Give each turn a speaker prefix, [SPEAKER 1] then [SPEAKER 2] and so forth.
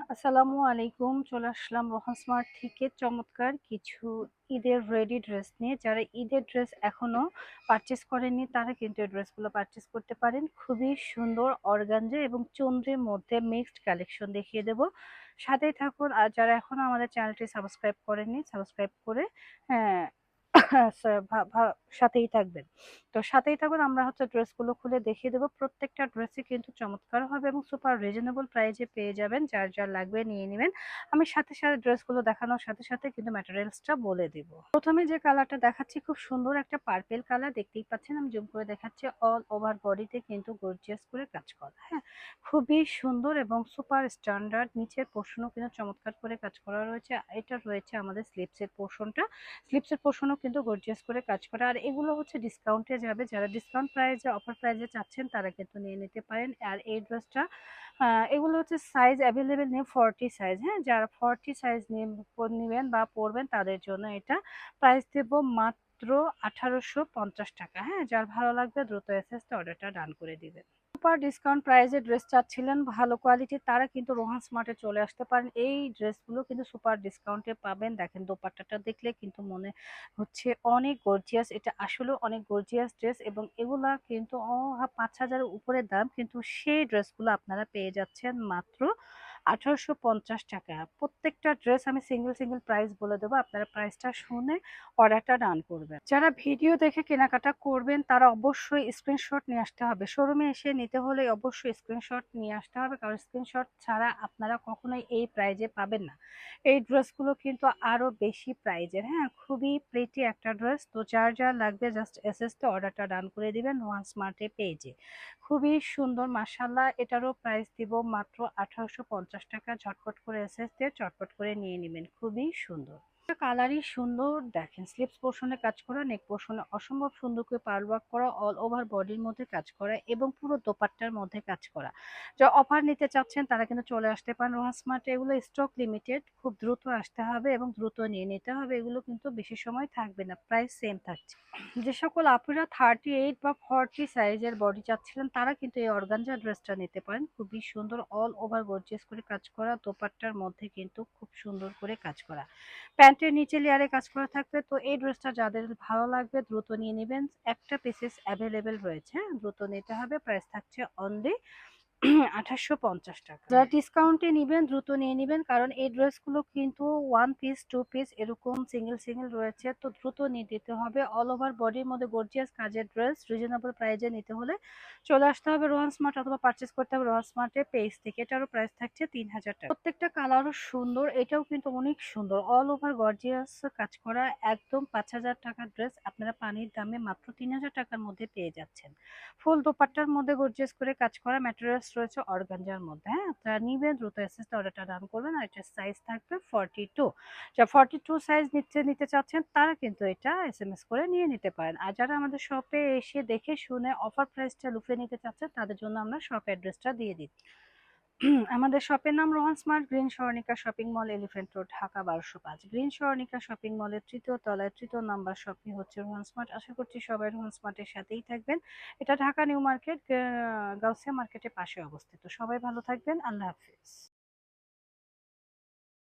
[SPEAKER 1] আসসালামু আলাইকুম। চলে আসলাম রোহান স্মার্ট থেকে। চমৎকার কিছু ঈদের রেডি ড্রেস নিয়ে। যারা ঈদের ড্রেস এখনও পারচেস করেননি, তারা কিন্তু এই ড্রেসগুলো পারচেস করতে পারেন। খুবই সুন্দর, অর্গানজা এবং চন্দ্রের মধ্যে মিক্সড কালেকশন দেখিয়ে দেব। সাথেই থাকুন। আর যারা এখনও আমাদের চ্যানেলটি সাবস্ক্রাইব করেননি সাবস্ক্রাইব করে হ্যাঁ সাথেই থাকবেন। তো সাথেই থাকবেন আমরা হচ্ছে ড্রেসগুলো খুলে দেখিয়ে দেবো। প্রত্যেকটা ড্রেসই কিন্তু চমৎকার হবে এবং সুপার রিজনেবল প্রাইজে পেয়ে যাবেন। যার যার লাগবে নিয়ে নেবেন। আমি সাথে সাথে ড্রেসগুলো দেখানোর সাথে সাথে কিন্তু ম্যাটেরিয়ালসটা বলে দিব। প্রথমে যে কালারটা দেখাচ্ছি, খুব সুন্দর একটা পার্পেল কালার দেখতেই পাচ্ছেন, আমি জুম করে দেখাচ্ছি। অল ওভার বডিতে কিন্তু গর্জিয়াস করে কাজ করা হ্যাঁ? খুবই সুন্দর এবং সুপার স্ট্যান্ডার্ড নিচের পোর্শনও কিন্তু চমৎকার করে কাজ করা রয়েছে। এটা রয়েছে আমাদের স্লিপসের পোর্শনটা স্লিপসের পোর্শনও কিন্তু গর্জিয়াস করে কাজ করা। আর এগুলো হচ্ছে ডিসকাউন্টে যাবে। যারা ডিসকাউন্ট প্রাইজে অফার প্রাইজে চাচ্ছেন, তারা কিন্তু নিয়ে নিতে পারেন। আর এই ড্রেসটা এগুলো হচ্ছে সাইজ অ্যাভেলেবেল নেই ফর্টি সাইজ হ্যাঁ? যারা ফর্টি সাইজ নেবেন বা পরবেন, তাদের জন্য এটা প্রাইস দেব মাত্র আঠারোশো পঞ্চাশ টাকা হ্যাঁ? যার ভালো লাগবে দ্রুত এসএসটা অর্ডারটা ডান করে দিবেন। সুপার ডিসকাউন্ট প্রাইসে ড্রেস চাচ্ছিলেন, ভালো কোয়ালিটির, তারা কিন্তু রোহান স্মার্টে চলে আসতে পারেন। এই ড্রেসগুলো কিন্তু সুপার ডিসকাউন্টে পাবেন। দেখেন, দোপাট্টাটা দেখলে কিন্তু মনে হচ্ছে অনেক গর্জিয়াস এটা আসলে অনেক গর্জিয়াস ড্রেস এবং এগুলা কিন্তু পাঁচ হাজারের উপরে দাম কিন্তু সেই ড্রেসগুলো আপনারা পেয়ে যাচ্ছেন মাত্র আঠারোশো পঞ্চাশ টাকা। প্রত্যেকটা ড্রেস আমি সিঙ্গেল সিঙ্গেল প্রাইস বলে দেবো। আপনারা প্রাইসটা শুনে অর্ডারটা ডান করবেন। যারা ভিডিও দেখে কেনাকাটা করবেন, তারা অবশ্যই স্ক্রিনশট নিয়ে আসতে হবে। শোরুমে এসে নিতে হলে অবশ্যই স্ক্রিনশট নিয়ে আসতে হবে, কারণ স্ক্রিনশট ছাড়া আপনারা কখনোই এই প্রাইজে পাবেন না। এই ড্রেসগুলো কিন্তু আরও বেশি প্রাইজের হ্যাঁ? খুবই প্রিটি একটা ড্রেস তো যার যার লাগবে জাস্ট এস এসতে অর্ডারটা ডান করে দিবেন ওয়ান স্মার্টে পেজে খুবই সুন্দর মাসাল্লাহ এটারও প্রাইস দিব মাত্র আঠারোশো পঞ্চাশ টাকা ঝটপট করে এসে দিয়ে চটপট করে নিয়ে নেবেন। খুবই সুন্দর। কালারই সুন্দর। দেখেন স্লিপস পোর্শনে কাজ করা নেক পোর্শনে অসম্ভব সুন্দর করে পার ওয়ার্ক করা অল ওভার বডির মধ্যে কাজ করা এবং পুরো দোপাট্টার মধ্যে কাজ করা। যা অফার নিতে চাচ্ছেন, তারা কিন্তু চলে আসতে পারেন। রোহান স্মার্টে এগুলো স্টক লিমিটেড খুব দ্রুত আসতে হবে এবং দ্রুত নিয়ে নিতে হবে। এগুলো কিন্তু বেশি সময় থাকবে না প্রাইস সেম থাকছে। যে সকল আপুরা থার্টি এইট বা ফর্টি সাইজের বডি চাচ্ছিলেন, তারা কিন্তু এই অর্গানজা ড্রেসটা নিতে পারেন। খুবই সুন্দর অল ওভার গর্জিয়াস করে কাজ করা, দোপাট্টার মধ্যে কিন্তু খুব সুন্দর করে কাজ করা। প্যান্টের নিচে লেয়ারে কাজ করা থাকবে। তো এই ড্রেসটা যাদের ভালো লাগবে দ্রুত নিয়ে নেবেন। একটা পিসেস অ্যাভেলেবেল রয়েছে। দ্রুত নিতে হবে। প্রাইস থাকছে অনলি আঠাশশো পঞ্চাশ টাকা। যারা ডিসকাউন্টে নিবেন, দ্রুত নিয়ে নেবেন, কারণ এই ড্রেসগুলো কিন্তু ওয়ান পিস টু পিস এরকম সিঙ্গেল সিঙ্গেল রয়েছে, তো দ্রুত নিয়ে দিতে হবে। অল ওভার বডির মধ্যে গর্জিয়াস কাজের ড্রেস রিজনেবল প্রাইজে নিতে হলে চলে আসতে হবে রোহান স্মার্ট অথবা পারচেস করতে হবে রোহান স্মার্টের পেজ থেকে। এটারও প্রাইস থাকছে তিন হাজার টাকা। প্রত্যেকটা কালারও সুন্দর, এটাও কিন্তু অনেক সুন্দর। অল ওভার গর্জিয়াস কাজ করা একদম পাঁচ হাজার টাকার ড্রেস আপনারা পানির দামে মাত্র তিন হাজার টাকার মধ্যে পেয়ে যাচ্ছেন। ফুল দোপাট্টার মধ্যে গর্জিয়াস করে কাজ করা ম্যাটেরিয়ালস রয়েছে অর্গানজার মধ্যে হ্যাঁ? আপনারা নিবেন, দ্রুত এসএস অর্ডারটা ডান করবেন আর এটার সাইজ থাকবে ফর্টি টু যা ফর্টি টু সাইজ নিতে নিতে চাচ্ছেন, তারা কিন্তু এটা এস এম এস করে নিয়ে নিতে পারেন। আর যারা আমাদের শপে এসে দেখে শুনে অফার প্রাইসটা লুফে নিতে চাচ্ছেন, তাদের জন্য আমরা শপ অ্যাড্রেসটা দিয়ে দিচ্ছি। আমাদের শপের নাম Rohan smart green Swarnika shopping mall Elephant Road, Dhaka বারোশো পাঁচ। গ্রিন স্বর্ণিকা শপিং মলের তৃতীয় তলায় তৃতীয় নাম্বার শপটি হচ্ছে রোহান স্মার্ট। আশা করছি সবাই রোহান স্মার্টের সাথেই থাকবেন। এটা ঢাকা নিউ মার্কেট গাউসিয়া মার্কেটের পাশে অবস্থিত। সবাই ভালো থাকবেন। আল্লাহ হাফিজ।